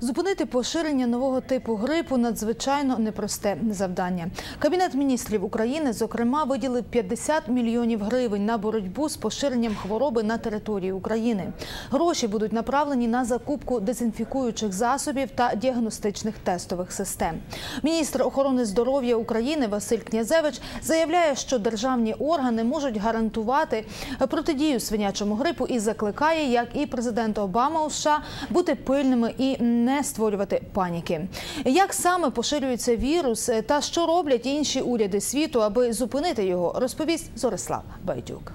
Зупинити поширення нового типу грипу надзвичайно непросте завдання. Кабінет міністрів України, зокрема, виділив 50 мільйонів гривень на боротьбу з поширенням хвороби на території України. Гроші будуть направлені на закупку дезінфікуючих засобів та діагностичних тестових систем. Міністр охорони здоров'я України Василь Князевич заявляє, що державні органи можуть гарантувати протидію свинячому грипу і закликає, як і президент Обама у США, бути пильними і не створювати паніки. Як саме поширюється вірус та що роблять інші уряди світу, аби зупинити його, розповість Зорислав Байдюк.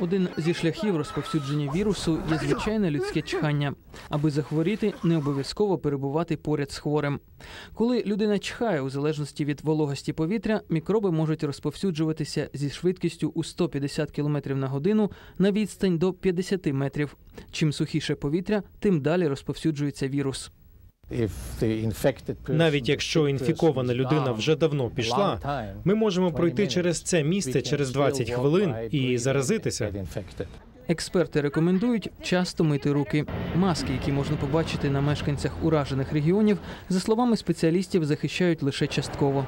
Один зі шляхів розповсюдження вірусу є звичайне людське чхання. Аби захворіти, не обов'язково перебувати поряд з хворим. Коли людина чхає у залежності від вологості повітря, мікроби можуть розповсюджуватися зі швидкістю у 150 км на годину на відстань до 50 метрів. Чим сухіше повітря, тим далі розповсюджується вірус. Навіть якщо інфікована людина вже давно пішла, ми можемо пройти через це місце через 20 хвилин і заразитися. Експерти рекомендують часто мити руки. Маски, які можна побачити на мешканцях уражених регіонів, за словами спеціалістів, захищають лише частково.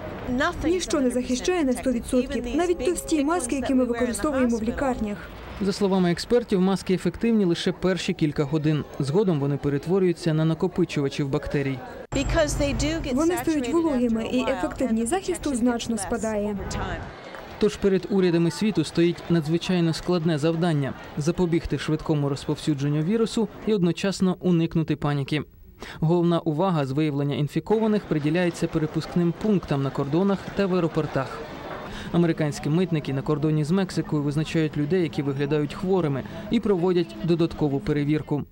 Ніщо не захищає на 100%. Навіть товсті маски, які ми використовуємо в лікарнях. За словами експертів, маски ефективні лише перші кілька годин. Згодом вони перетворюються на накопичувачів бактерій. Вони стають вологими, і ефективність захисту значно спадає. Тож перед урядами світу стоїть надзвичайно складне завдання запобігти швидкому розповсюдженню вірусу і одночасно уникнути паніки. Головна увага з виявлення інфікованих приділяється перепускним пунктам на кордонах та в аеропортах. Американські митники на кордоні з Мексикою визначають людей, які виглядають хворими, і проводять додаткову перевірку.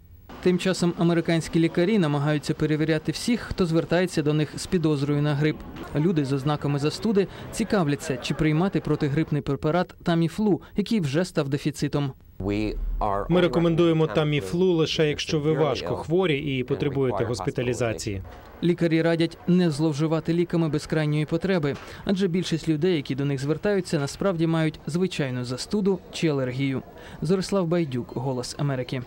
Тим часом американські лікарі намагаються перевіряти всіх, хто звертається до них з підозрою на грип. Люди з ознаками застуди цікавляться, чи приймати протигрипний препарат Таміфлу, який вже став дефіцитом. Ми рекомендуємо таміфлу лише якщо ви важко хворі і потребуєте госпіталізації. Лікарі радять не зловживати ліками без крайньої потреби, адже більшість людей, які до них звертаються, насправді мають звичайну застуду чи алергію. Зорислав Байдюк, Голос Америки.